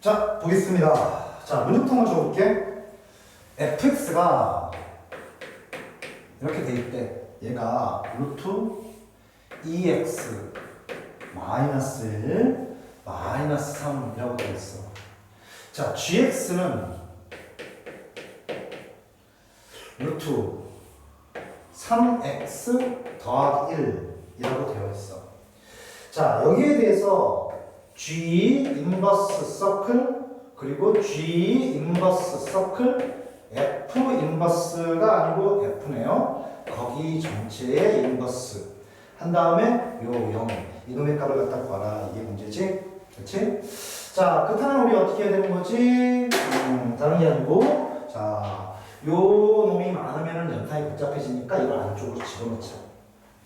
자, 보겠습니다. 자, 문제부터 먼저 볼게. fx가 이렇게 돼 있대. 얘가 루트 2x 마이너스 1 마이너스 3이라고 되어 있어. 자, gx는 루트 3x 더하기 1이라고 되어 있어. 자, 여기에 대해서 G 인버스 서클 그리고 G 인버스 서클 F 인버스가 아니고 F네요. 거기 전체의 인버스 한 다음에 요 0, 이놈의 값을 갖다 구하라 이게 문제지 그렇지? 자 그렇다면 우리 어떻게 해야 되는 거지? 음, 다른 게 아니고 자요 놈이 많으면 연산이 복잡해지니까 이걸 안쪽으로 집어넣자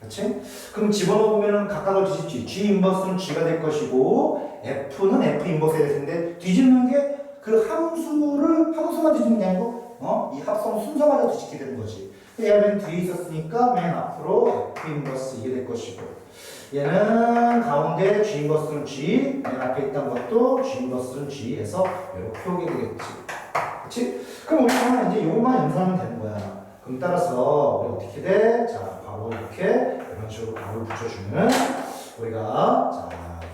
그렇지? 그럼 집어넣으면 각각을 뒤집지. G 인버스는 G가 될 것이고 F는 F 인버스가 될 텐데 뒤집는 게 그 함수를 함수만 뒤집는 게 아니고 어? 이 합성 순서마다 뒤집게 되는 거지. 얘는 뒤에 있었으니까 맨 앞으로 F 인버스 이게 될 것이고 얘는 가운데 G 인버스는 G 맨 앞에 있던 것도 G 인버스는 G 해서 이렇게 오게 되겠지. 그렇지? 그럼 우리가 이제 요것만 연산하면 되는 거야. 그럼 따라서 우리 어떻게 돼? 자, 바로 이렇게 이런 식으로 값을 붙여주면 우리가 자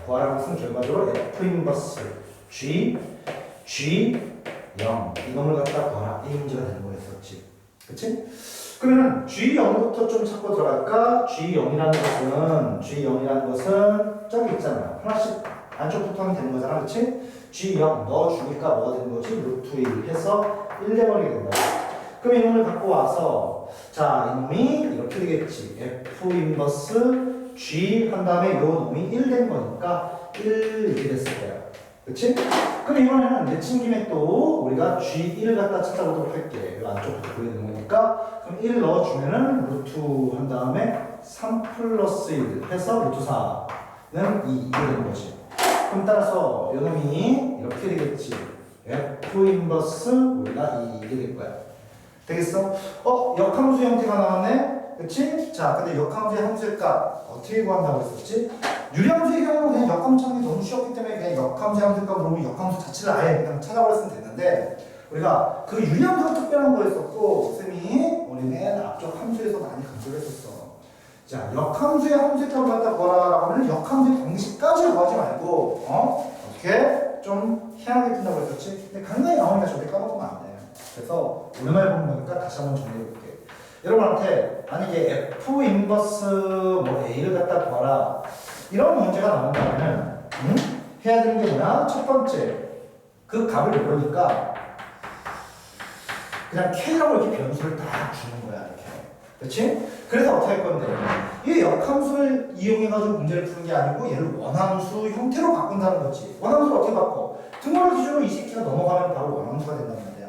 구하라는 것은 결과적으로 F 인버스 G G 0 이놈을 갖다 구하라 이 문제가 되는 거였었지. 그치? 그러면 G 0부터 좀 찾고 들어갈까? G 0이라는 것은 G 0이라는 것은 저기 있잖아. 하나씩 안쪽부터 하면 되는 거잖아. 그치? G 0 넣어주니까 뭐가 되는 거지? 루트 1 해서 1 돼버리게 된다. 그럼 이놈을 갖고 와서 자 이놈이 이렇게 되겠지. F 인버스 G 한 다음에 요 놈이 1 된 거니까 1 이렇게 됐을 거야. 그치? 그럼 이번에는 내친 김에 또 우리가 G1 갖다 찾아보도록 할게. 요 안쪽부터 보이는 거니까. 그럼 1 넣어주면은 루트 한 다음에 3 플러스 1 해서 루트 4는 2 이게 되는 거지. 그럼 따라서 요 놈이 이렇게 되겠지. F 인버스 우리가 2 이게 될 거야 되겠어? 어? 역함수 형태가 나왔네? 그치? 자, 근데 역함수의 함수의 값 어떻게 구한다고 했었지? 유리함수의 경우는 그냥 역함수 찾는 게 너무 쉬웠기 때문에 그냥 역함수의 함수의 값을 보면 역함수 자체를 아예 그냥 찾아버렸으면 됐는데 우리가 그 유리함수가 특별한 거였었고 쌤이 우리 맨 앞쪽 함수에서 많이 강조를 했었어 자, 역함수의 함수의 값을 갖다 구하라고 하면 역함수의 공식까지 구하지 말고 어? 어떻게? 좀 희한하게 푼다고 했었지? 근데 간단히 나오니까 절대 까먹으면 안 돼. 그래서 오랜만에 보는 거니까 다시 한번 정리해 볼게. 여러분한테 만약에 F 인버스 뭐 A를 갖다 구하라 이런 문제가 나온다면 음? 해야 되는 게 뭐냐? 첫 번째 그 값을 모르니까 그냥 K라고 이렇게 변수를 딱 주는 거야 이렇게. 그렇지? 그래서 어떻게 할 건데 이 역함수를 이용해가지고 문제를 푸는 게 아니고 얘를 원함수 형태로 바꾼다는 거지. 원함수를 어떻게 바꿔? 등호를 기준으로 이 새끼가 넘어가면 바로 원함수가 된단 말이야.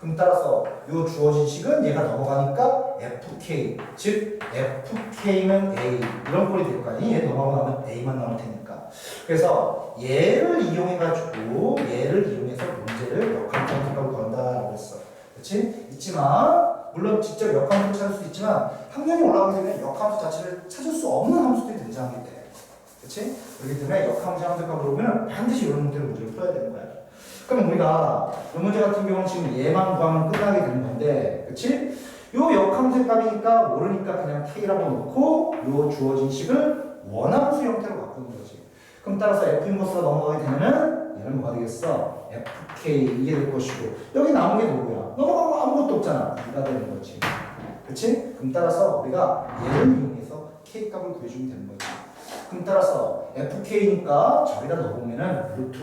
그럼 따라서 요 주어진 식은 얘가 넘어가니까 FK 즉 FK는 A 이런 꼴이 될 거 아니? 얘 넘어가면 A만 나올 테니까 그래서 얘를 이용해 가지고 얘를 이용해서 문제를 형태로 구한다라고 했어 그렇지? 있지만 물론 직접 역함수 찾을 수 있지만 학년이 올라가게 되면 역함수 자체를 찾을 수 없는 함수들이 등장하게 돼 그렇지? 그렇기 때문에 역함수 형태가 물어보면 반드시 이런 문제를 문제를 풀어야 되는 거야 그럼 우리가 이 문제 같은 경우는 지금 얘만 구하면 끝나게 되는 건데, 그치? 요 역함수의 값이니까 모르니까 그냥 k라고 놓고 요 주어진 식을 원함수 형태로 바꾸는 거지. 그럼 따라서 f 인버스가 넘어가게 되면은 얘는 뭐가 되겠어? fk 이게 될 것이고 여기 남은 게 누구야? 넘어가면 아무것도 없잖아. 이가 되는 거지. 그치? 그럼 따라서 우리가 얘를 이용해서 k 값을 구해주면 되는 거지. 그럼 따라서 fk니까 저기다 넣어보면은 루트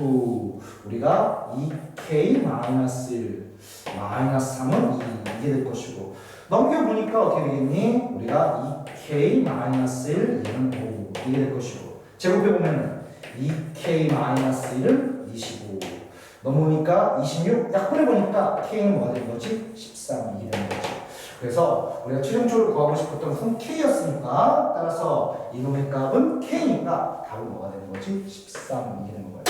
우리가 2k 마이너스 1 마이너스 3은 2 이게 될 것이고 넘겨보니까 어떻게 되겠니? 우리가 2k 마이너스 1 얘는 5 이게 될 것이고 제곱해보면은 2k 마이너스 1은 25 넘으니까 26 약분해보니까 k는 뭐가 되는 거지? 13 이게 되는 거지 그래서 우리가 최종적으로 구하고 싶었던 것은 k였으니까 따라서 이놈의 값은 k니까 답은 뭐가 되는 거지? 13 이게 되는 거야.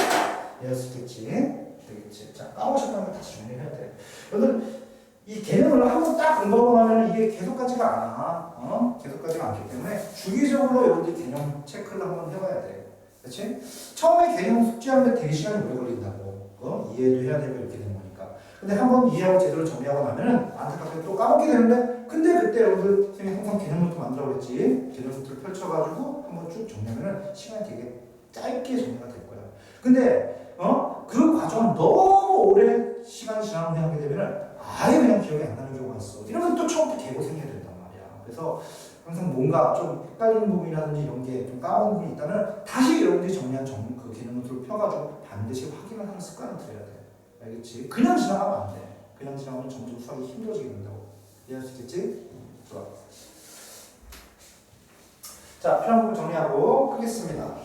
이해할 수 있겠지? 되겠지. 자, 까먹으셨다면 다시 정리해야 돼. 여러분 이 개념을 한번 딱 공부하고 나면 이게 계속 가지가 않아. 어? 계속 가지가 않기 때문에 주기적으로 여러분들 개념 체크를 한번 해봐야 돼. 그렇지? 처음에 개념 숙지하는데 되게 시간이 오래 걸린다고. 어? 이해도 해야 되고 이렇게 되는 거니까. 근데 한 번 이해하고 제대로 정리하고 나면은 안타깝게 또 까먹게 되는데 근데 그때 여러분들 선생님 항상 개념 노트 만들어 그랬지 개념 노트를 펼쳐가지고 한번 쭉 정리하면은 시간이 되게 짧게 정리가 될 거야. 근데 어? 그 과정을 너무 오래 시간 지나고 하게 되면은 아예 그냥 기억이 안 나는 경우가 있어. 이러면 또 처음부터 개고생해야 된단 말이야. 그래서 항상 뭔가 좀 헷갈리는 부분이라든지 이런 게 좀 까먹은 부분이 있다면 다시 여러분들이 정리한 정, 그 노트를 펴가지고 반드시 확인을 하는 습관을 들여야 돼. 알겠지? 그냥 지나가면 안 돼. 그냥 지나가면 점점 수학이 힘들어지게 된다고. 이해할 수 있겠지? 좋아. 자, 부분 정리하고 끄겠습니다.